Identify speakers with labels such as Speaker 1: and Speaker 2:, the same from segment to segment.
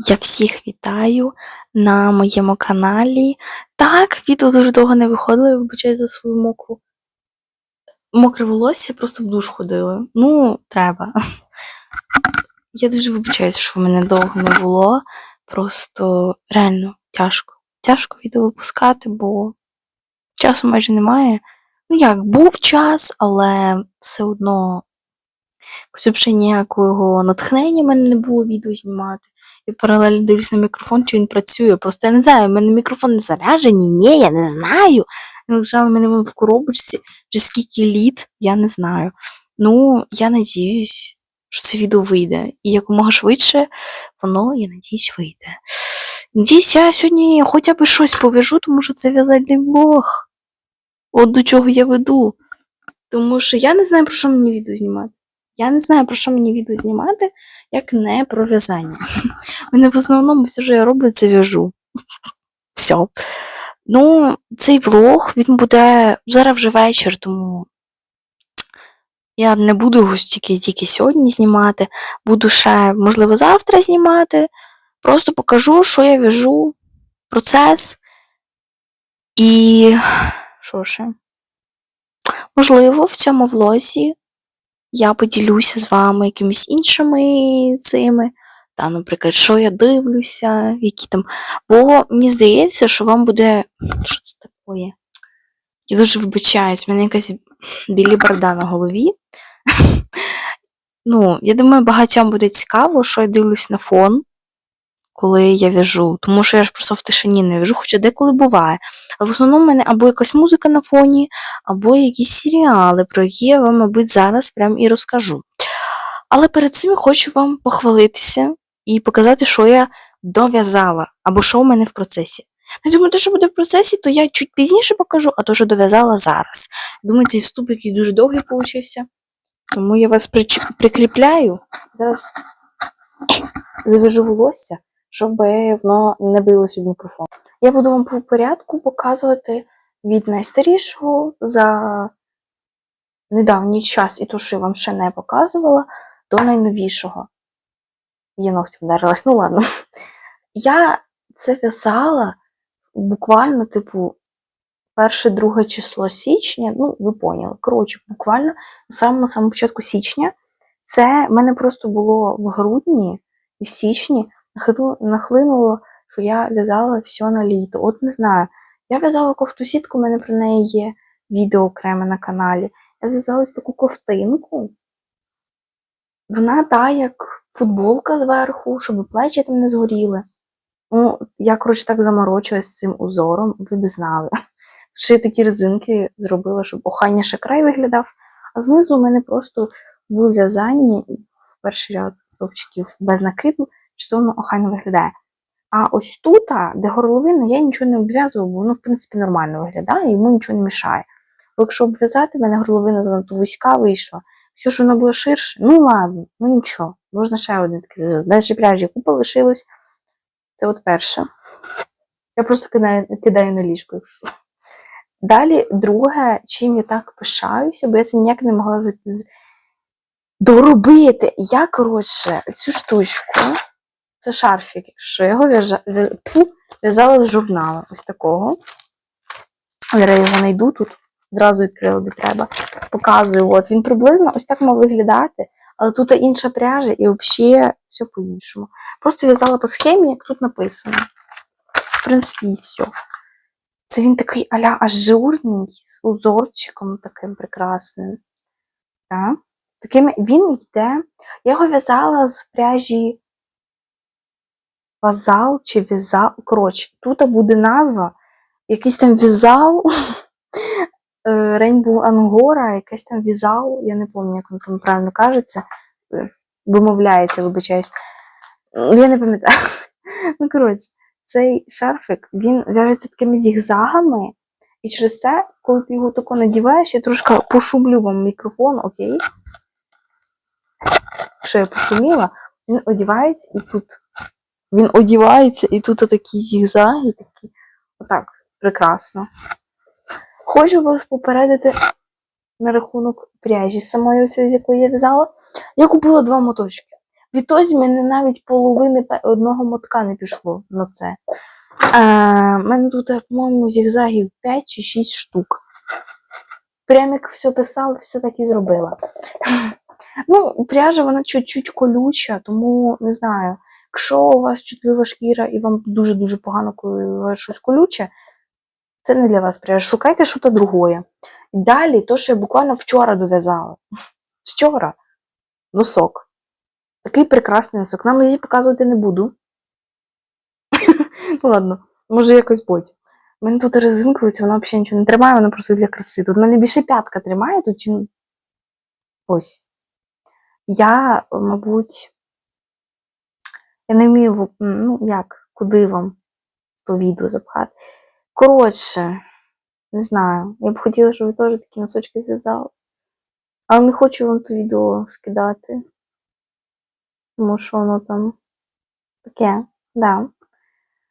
Speaker 1: Я всіх вітаю на моєму каналі. Так, відео дуже довго не виходило, я вибачаю за свою мокру. Мокре волосся, я просто в душ ходила. Ну, треба. Я дуже вибачаюся, що в мене довго не було. Просто реально тяжко. Тяжко відео випускати, бо часу майже немає. Ну як, був час, але все одно взагалі ніякого натхнення в мене не було відео знімати. Я паралельно дивлюсь на мікрофон, чи він працює. Просто я не знаю, в мене мікрофон не заряджений, ні, я не знаю. Він лежав у мене в коробочці вже скільки літ, я не знаю. Ну, я надіюсь, що це відео вийде. І якомога швидше воно, я надіюсь, вийде. Надіюсь, я сьогодні хоча б щось пов'яжу, тому що це в'язальний блог. От до чого я веду. Тому що я не знаю, про що мені відео знімати. Я не знаю, про що мені відео знімати, як не про в'язання. Мене в основному все, що я роблю, це в'яжу. Все. Ну, цей влог, він буде зараз вже вечір, тому я не буду тільки, тільки сьогодні знімати. Буду ще, можливо, завтра знімати. Просто покажу, що я в'яжу, процес. І що ще? Можливо, в цьому влозі я поділюся з вами якимись іншими цими. Та, наприклад, що я дивлюся, які там. Бо мені здається, що вам буде. Що це таке? Я дуже вибачаюсь, в мене якась білі барда на голові. ну, я думаю, багатьом буде цікаво, що я дивлюсь на фон, коли я в'яжу. Тому що я ж просто в тишині не в'яжу, хоча деколи буває. А в основному в мене або якась музика на фоні, або якісь серіали, про які я вам, мабуть, зараз прям і розкажу. Але перед цим хочу вам похвалитися і показати, що я дов'язала, або що у мене в процесі. Ну, думаю, те, що буде в процесі, то я чуть пізніше покажу, а то, що дов'язала зараз. Думаю, цей вступ якийсь дуже довгий получився. Тому я вас прикріпляю. Зараз завяжу волосся, щоб воно не билося в мікрофон. Я буду вам по порядку показувати від найстарішого за недавній час, і то, що я вам ще не показувала, до найновішого. Я ногтем вдарилась, ну ладно. Я це в'язала буквально, типу, перше, друге число січня, ну, ви поняли. Коротше, буквально на самому самому початку січня. Це в мене просто було в грудні і в січні нахлинуло, що я в'язала все на літо. От не знаю. Я в'язала кофту сітку, у мене про неї є відео окреме на каналі. Я зв'язала таку ковтинку. Вона та, як футболка зверху, щоб плечі там не згоріли. Ну, я, коротше, так заморочилась з цим узором, ви б знали. Ще такі резинки зробила, щоб охайніше край виглядав. А знизу у мене просто в в'язанні в перший ряд стовпчиків без накиду, що воно охайно виглядає. А ось тут, де горловина, я нічого не обв'язувала, бо воно, в принципі, нормально виглядає, йому нічого не мішає. Бо якщо обв'язати, в мене горловина занадто вузька вийшла, все ж воно було ширше, ну ладно, ну нічого, можна ще один такий зв'язати. Далі пряжі купа лишилось. Це от перше. Я просто кидаю, кидаю на ліжко. Далі, друге, чим я так пишаюся, бо я це ніяк не могла доробити. Я, коротше, цю штучку, це шарфік, що я його в'яжа- в'язала з журналу ось такого. Я його знайду тут, зразу відкрила, де треба. Показую, от він приблизно ось так мав виглядати, але тут інша пряжа і взагалі все по-іншому. Просто в'язала по схемі, як тут написано. В принципі, і все. Це він такий аля ажурний, з узорчиком таким прекрасним. Так? Таким він йде. Я його в'язала з пряжі вазал чи в'язал. Коротше, тут буде назва, якийсь там в'язал, Rainbow Angora, якийсь там в'язал, я не пам'ятаю, як він там правильно кажеться, е, вимовляється, вибачаюсь. Я не пам'ятаю. Ну, коротше, цей шарфик, він в'яжеться такими зігзагами, і через це, коли ти його тако надіваєш, я трошки пошумлю вам мікрофон, окей? Якщо я пошуміла, він одівається і тут. Він одівається, і тут такі зігзаги, такі. Отак, прекрасно. Хочу вас попередити на рахунок пряжі самої, з якої я в'язала. Я купила два моточки. Відтоді в мене навіть половини одного мотка не пішло на це. Е, мене тут, по-моєму, зігзагів 5 чи 6 штук. Прям як все писала, все так і зробила. Ну, пряжа вона чуть-чуть колюча, тому не знаю. Якщо у вас чутлива шкіра і вам дуже-дуже погано, щось колюче, це не для вас. Шукайте щось другое. Далі, то, що я буквально вчора дов'язала. Вчора. Носок. Такий прекрасний носок. Нам її показувати не буду. ну ладно, може якось будь. У мене тут резинковиця, вона взагалі нічого не тримає, вона просто для краси. Тут в мене більше п'ятка тримає, тут чим. Ось. Я, мабуть, я не вмію, ну як, куди вам то відео запхати. Коротше, не знаю. Я б хотіла, щоб ви теж такі носочки зв'язали. Але не хочу вам то відео скидати. Тому що воно там таке, да.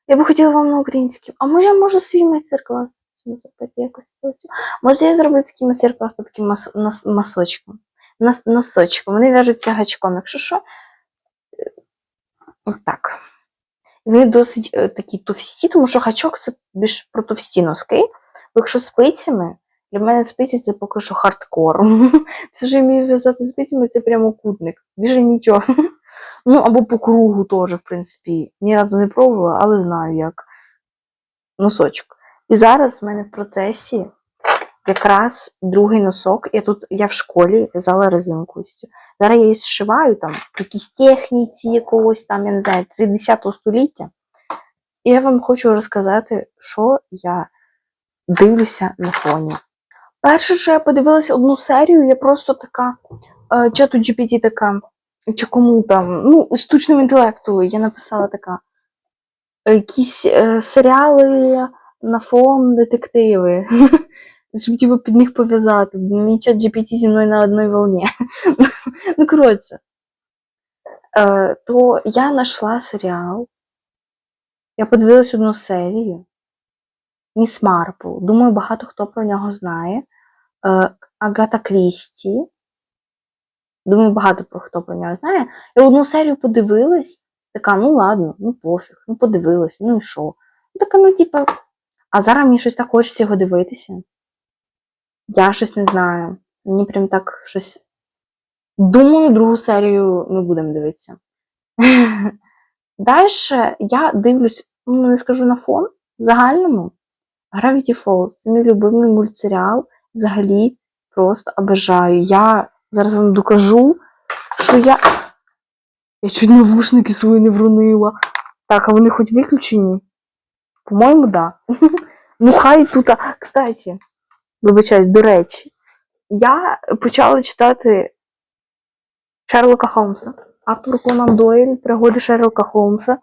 Speaker 1: Я би хотіла вам на українській. А може я можу свій майстер-клас якось? Може я зроблю такий майстер-клас по таким мас- нос- масочкам. Нос- носочкам. Вони в'яжуться гачком, якщо що. е, Отак. Вони досить е, такі товсті, тому що гачок це більш про товсті носки. Бо якщо спицями, для мене спиці це поки що хардкор. Це вже вмію в'язати спицями, це прямокутник. Більше нічого. Ну, або по кругу теж, в принципі. Ні разу не пробувала, але знаю як. Носочок. І зараз в мене в процесі якраз другий носок. Я тут я в школі в'язала резинку. Зараз я її зшиваю там в якійсь техніці якогось там, я не знаю, 30 століття. І я вам хочу розказати, що я дивлюся на фоні. Перше, що я подивилася одну серію, я просто така е, чату GPT така, чи кому там, ну, штучному інтелекту, я написала така. е, Якісь е, серіали на фон детективи. Щоб типу, під них пов'язати. Мій чат GPT зі мною на одній волні. ну, коротше. Е, то я знайшла серіал. Я подивилась одну серію. Міс Марпл. Думаю, багато хто про нього знає. Е, Агата Крісті. Думаю, багато про хто про нього знає. Я одну серію подивилась, така, ну ладно, ну пофіг, ну подивилась, ну і що? Ну така, ну, типа, а зараз мені щось так хочеться його дивитися. Я щось не знаю. Мені прям так щось. Думаю, другу серію ми будемо дивитися. Далі я дивлюсь, ну не скажу на фон, в загальному. Gravity Falls це мій любимий мультсеріал. Взагалі просто обожаю. Я зараз вам докажу, що я. Я чуть навушники свої не вронила. Так, а вони хоч виключені? По-моєму, да. Ну, хай тут. Кстати, вибачаюсь, до речі, я почала читати Шерлока Холмса. Автор Конан Дойль, пригоди Шерлока Холмса.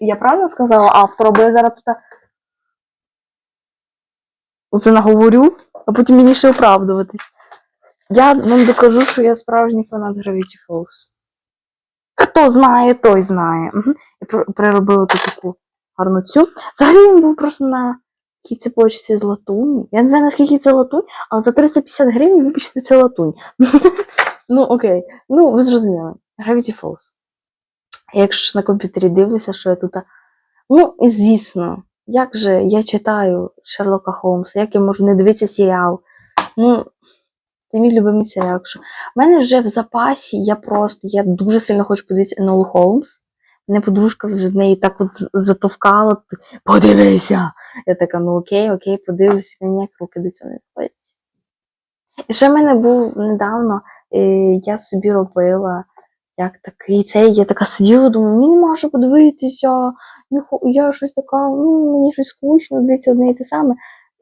Speaker 1: Я правильно сказала автора, бо я зараз тут це наговорю, а потім мені ще оправдуватись. Я вам докажу, що я справжній фанат Gravity Falls. Хто знає, той знає. Угу. Я пр- приробила тут таку гарну цю. Взагалі він був просто на якій цепочці з латуні. Я не знаю, наскільки це латунь, але за 350 гривень вибачте, це латунь. ну, окей. Ну, ви зрозуміли. Gravity Falls. Якщо ж на комп'ютері дивлюся, що я тут. Ну, і звісно, як же я читаю Шерлока Холмса, як я можу не дивитися серіал? Ну, це мій любимий серіал. У мене вже в запасі, я просто, я дуже сильно хочу подивитися Енолу Холмс. Мене подружка вже з неї так от затовкала. Подивися! Я така, ну окей, окей, подивлюся, мені ніяк руки до цього не входять. І ще в мене був недавно, е, я собі робила як такий цей, я така сиділа, думаю, мені нема що подивитися. Я щось така, ну, мені щось скучно, дивиться одне і те саме.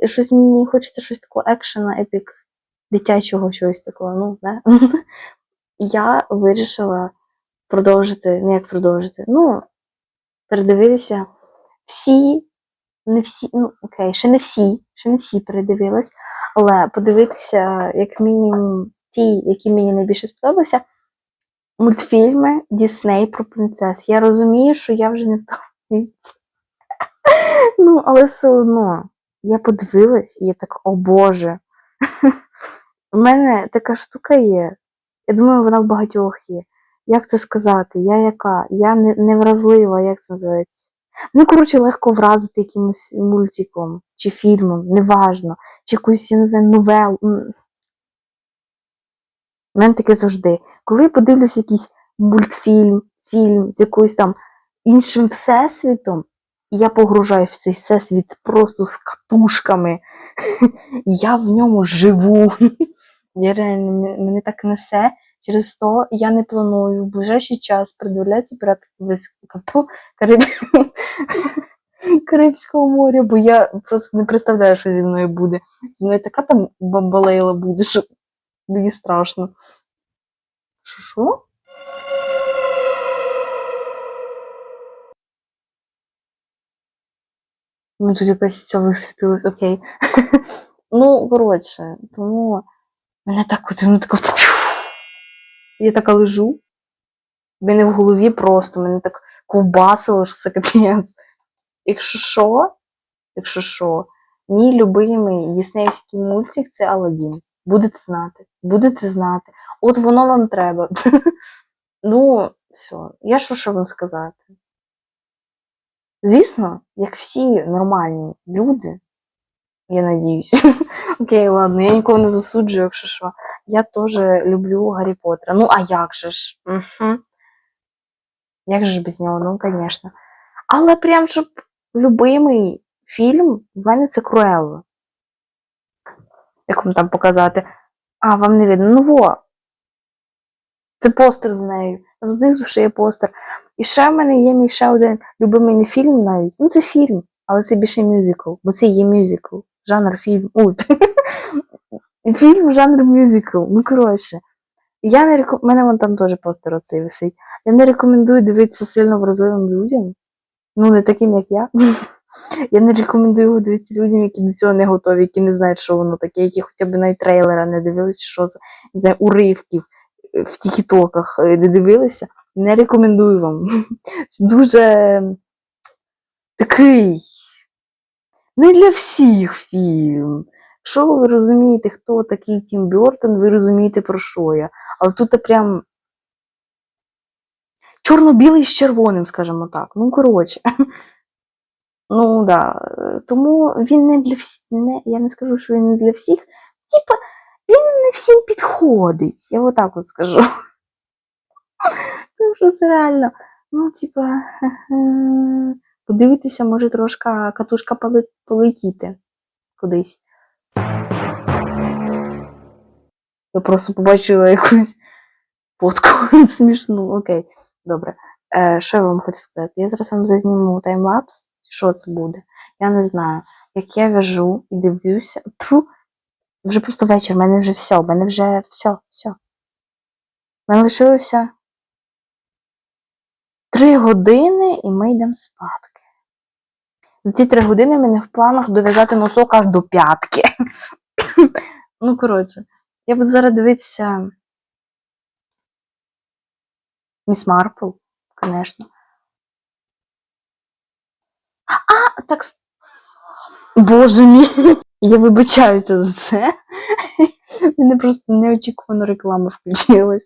Speaker 1: Щось мені хочеться щось такого екшена, епік, дитячого чогось такого, ну, да? Я вирішила продовжити, не як продовжити, ну, передивитися всі, не всі, ну, окей, ще не всі, ще не всі передивилась, але подивитися, як мінімум, ті, які мені найбільше сподобалися, мультфільми Дісней про принцес. Я розумію, що я вже не в тому. Ну, але все одно, я подивилась, і я так, о Боже. У мене така штука є. Я думаю, вона в багатьох є. Як це сказати? Я яка? Я не, невразлива, як це називається? Ну, коротше, легко вразити якимось мультиком чи фільмом, неважно, чи якусь, я не знаю, новелу. У мене таке завжди. Коли я подивлюсь якийсь мультфільм, фільм з якоюсь там іншим всесвітом, я погружаюсь в цей всесвіт просто з катушками. Я в ньому живу. Я реально, мене так несе. Через то я не планую в ближайший час придивлятися пірати Карибського, Кариб- Карибського моря, бо я просто не представляю, що зі мною буде. Зі мною така там бамбалейла буде, що мені страшно. Що що? Ну, тут якось це висвітилось, окей. ну, коротше, тому мене так от, мене тако. Я така лежу. в мене в голові просто, мене так ковбасило, що це капець. Якщо що, якщо що, мій любимий діснеївський мультик це Аладдін. Будете знати, будете знати. От воно вам треба. ну, все, я що що вам сказати? Звісно, як всі нормальні люди, я надіюсь. Окей, ладно, я нікого не засуджую, якщо що. Я теж люблю Гаррі Поттера. Ну, а як же ж? Угу. Як же ж без нього? Ну, звісно. Але прям щоб любимий фільм в мене це Круелла. Як вам там показати? А, вам не видно. Ну во. Це постер з нею. Там знизу ще є постер. І ще в мене є мій ще один любимий не фільм навіть. Ну, це фільм, але це більше мюзикл, бо це є мюзикл. Жанр фільм. Фільм жанр мюзикл. Ну, коротше. Я не реком... Мене вон там теж постер оцей висить. Я не рекомендую дивитися сильно вразливим людям. Ну, не таким, як я. Я не рекомендую його дивитися людям, які до цього не готові, які не знають, що воно таке, які хоча б навіть трейлера не дивилися, що це, не знаю, уривків е, в тікітоках е, не дивилися. Не рекомендую вам. Це дуже такий не для всіх фільм. Якщо ви розумієте, хто такий Тім Бертон, ви розумієте, про що я. Але тут прям чорно-білий з червоним, скажімо так. Ну, коротше. Ну, да. Тому він не для всіх. Я не скажу, що він не для всіх. Типа, він не всім підходить. Я отак от скажу. Тому що це реально. Ну, типа, подивитися, може трошки катушка полетіти кудись. Я просто побачила якусь фотку смішну. Окей, добре. Е, що я вам хочу сказати? Я зараз вам зазніму таймлапс. Що це буде? Я не знаю. Як я вяжу і дивлюся. Пфу, вже просто вечір, в мене вже все, в мене вже все, все. В мене лишилося три години і ми йдемо спадки. За ці три години мене в планах дов'язати носок аж до п'ятки. ну, коротше, я буду зараз дивитися Міс Марпл, звісно. А, так. Боже мій. Я вибачаюся за це. Мене просто неочікувано реклама включилась.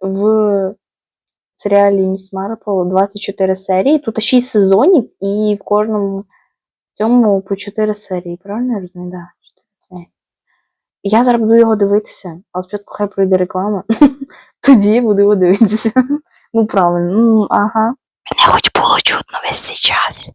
Speaker 1: В серіалі Міс Марпл 24 серії. Тут 6 сезонів, і в кожному цьому по 4 серії. Правильно я розумію? Да, 4 серії. Я зараз буду його дивитися, але спочатку хай пройде реклама. Тоді буду його дивитися. Ну, правильно, ну, ага. Мене хоч було чутно весь цей час.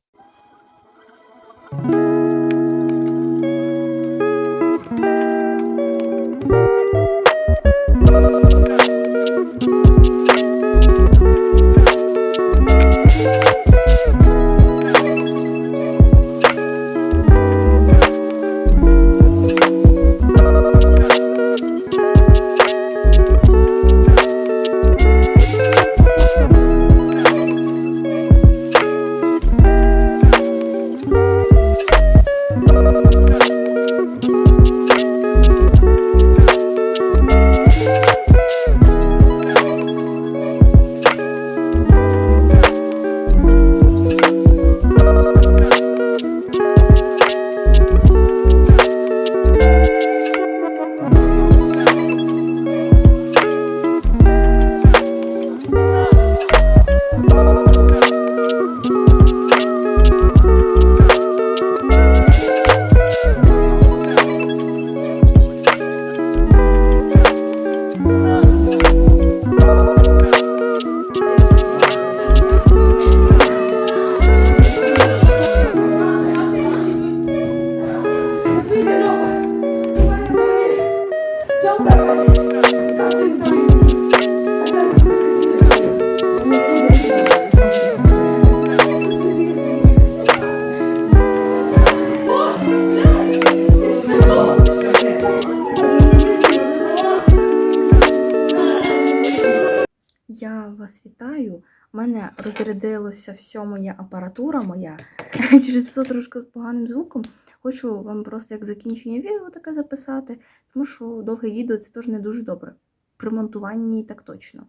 Speaker 1: Зарядилося все моя апаратура моя. Через це трошки з поганим звуком. Хочу вам просто як закінчення відео таке записати, тому що довге відео це теж не дуже добре. При монтуванні так точно.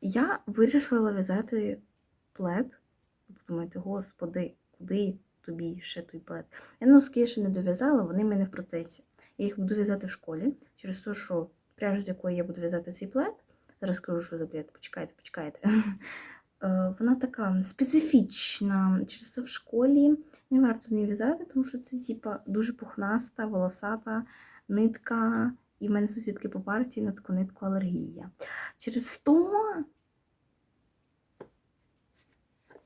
Speaker 1: Я вирішила в'язати плед. Ви подумаєте, господи, куди тобі ще той плед? Я носки ще не дов'язала, вони в мене в процесі. Я їх буду в'язати в школі через те, що пряжа, з якої я буду в'язати цей плед, зараз скажу, що за плед, почекайте, почекайте. Е, Вона така специфічна. Через це в школі не варто з нею в'язати, тому що це типа дуже пухнаста, волосата нитка. І в мене сусідки по партії на таку нитку алергія. Через то.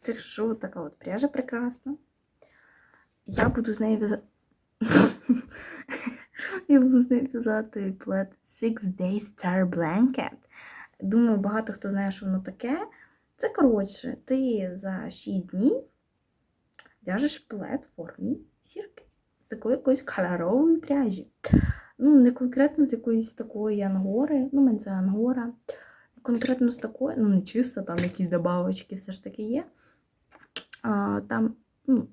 Speaker 1: Так що така от пряжа прекрасна. Я буду з нею в'язати. Я буду з нею в'язати плед Six Day Star Blanket. Думаю, багато хто знає, що воно таке. Це коротше, ти за 6 днів в'яжеш плед в формі сірки з такої якоїсь кольорової пряжі. Ну, не конкретно з якоїсь такої ангори, ну, мене це ангора. Конкретно з такої, ну, не чисто, там якісь добавочки все ж таки є. А, там, ну,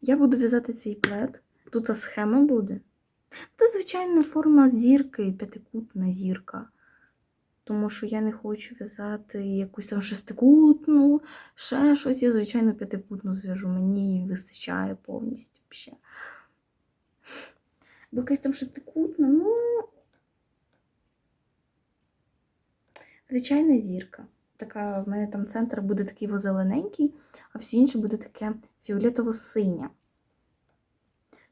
Speaker 1: я буду в'язати цей плед. Тут схема буде. Це звичайна форма зірки, п'ятикутна зірка. Тому що я не хочу в'язати якусь там шестикутну, ще щось. Я, звичайно, п'ятикутну зв'яжу. Мені її вистачає повністю ще. Бо якась там шестикутна, ну. Звичайна зірка. Така в мене там центр буде такий зелененький, а все інше буде таке фіолетово-синє.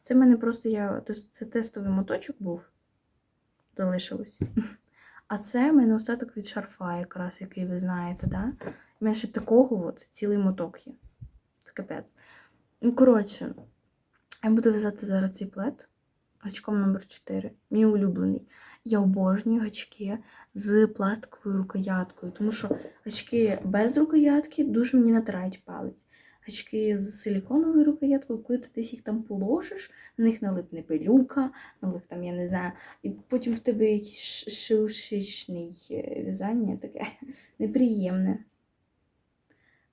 Speaker 1: Це в мене просто я, це тестовий моточок був, залишилось. А це в мене остаток від шарфа, якраз, який ви знаєте, да? У мене ще такого от цілий моток є. Це капець. Ну, коротше, я буду в'язати зараз цей плед гачком номер 4 Мій улюблений. Я обожнюю гачки з пластиковою рукояткою, тому що гачки без рукоятки дуже мені натирають палець. Гачки з силіконовою рукояткою, коли ти їх там положиш, на них налипне пилюка, налип там, я не знаю, і потім в тебе якийсь шишечний в'язання таке неприємне.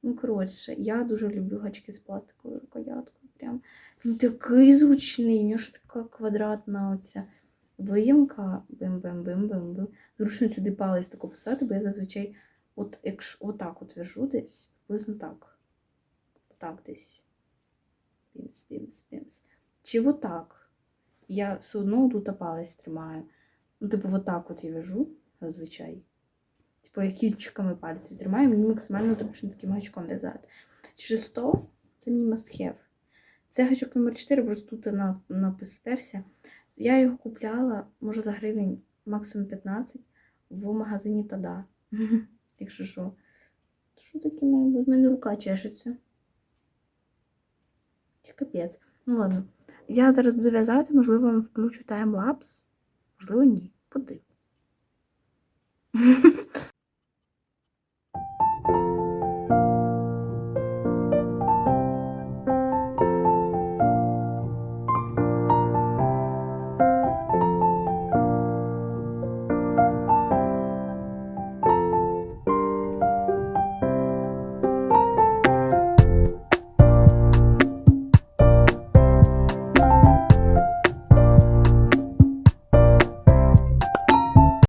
Speaker 1: Ну, коротше, я дуже люблю гачки з пластиковою рукояткою. Прям він такий зручний, у нього ж така квадратна оця виємка. Бим-бим-бим-бим-бим. Зручно сюди палець тако писати, бо я зазвичай от, якщо отак от в'яжу десь, приблизно так. Отак десь. Пімс, пімс, пімс. Чи отак. Я все одно тут палець тримаю. Ну, типу, отак от я в'яжу зазвичай. Типу, я кінчиками пальців тримаю, мені максимально зручно таким гачком в'язати. Через то це мій must have. Це гачок номер 4 просто тут на, напистерся. Я його купляла, може, за гривень, максимум 15 в магазині Тада. Якщо що. Що таке має бути? У мене рука чешеться. Капець. Ну ладно. Я зараз буду в'язати, можливо, вам включу таймлапс. Можливо, ні. Подив.